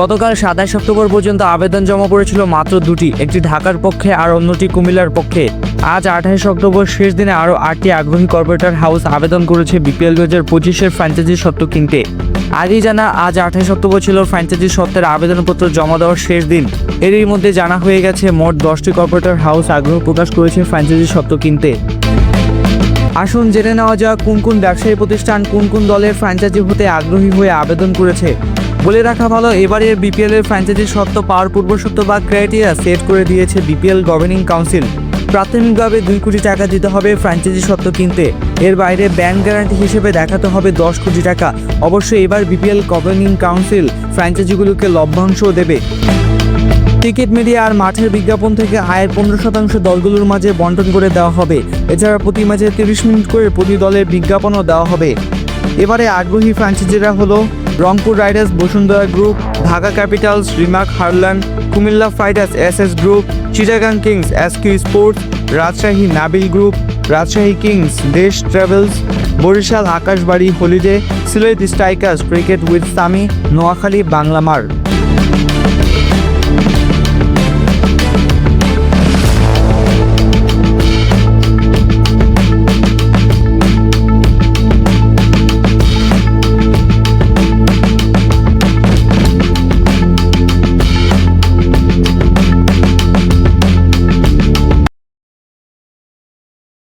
গতকাল সাতাশ অক্টোবর পর্যন্ত আবেদন জমা পড়েছিল মাত্র দুটি, একটি ঢাকার পক্ষে আর অন্যটি কুমিল্লার পক্ষে। আজ আঠাশ অক্টোবর শেষ দিনে আরও আটটি আগ্রহী কর্পোরেটর হাউস আবেদন করেছে বিপিএল দু হাজার পঁচিশের ফ্র্যাঞ্চাইজি সত্ত্ব কিনতে। আগেই জানা, আজ আঠাশ অক্টোবর ছিল ফ্র্যাঞ্চাইজি সত্ত্বের আবেদনপত্র জমা দেওয়ার শেষ দিন। এরই মধ্যে জানা হয়ে গেছে, মোট দশটি কর্পোরেটর হাউস আগ্রহ প্রকাশ করেছে ফ্র্যাঞ্চাইজি সত্ত্ব কিনতে। আসুন জেনে নেওয়া যাক, কোন কোন ব্যবসায়ী প্রতিষ্ঠান, কোন কোন দলের ফ্র্যাঞ্চাইজি হতে আগ্রহী হয়ে আবেদন করেছে। বলে রাখা ভালো এবারের বিপিএল এর ফ্র্যাঞ্চাইজি শর্ত পাওয়ার পূর্বশর্ত বা ক্রাইটেরিয়া সেট করে দিয়েছে বিপিএল গভর্নিং কাউন্সিল প্রাথমিকভাবে দুই কোটি টাকা দিতে হবে ফ্র্যাঞ্চাইজি সত্ত্ব কিনতে। এর বাইরে ব্যাংক গ্যারান্টি হিসেবে দেখাতে হবে দশ কোটি টাকা। অবশ্যই এবার বিপিএল গভর্নিং কাউন্সিল ফ্র্যাঞ্চাইজিগুলোকে লভ্যাংশও দেবে। টিকিট মিডিয়া আর মাঠের বিজ্ঞাপন থেকে আয়ের পনেরো শতাংশ দলগুলোর মাঝে বন্টন করে দেওয়া হবে। এছাড়া প্রতি ম্যাচে তিরিশ মিনিট করে প্রতি দলের বিজ্ঞাপনও দেওয়া হবে। এবারে আগ্রহী ফ্র্যাঞ্চাইজিরা হলো Rangpur riders Bashundhara group, Dhaka capitals, Remark Herlan, Comilla fighters S S group, Chittagong kings S Q sports, Rajshahi Nabil group, Rajshahi kings Desh travels, Barishal Akashbari holiday, Sylhet strikers cricket with Sami, Noakhali বাংলামার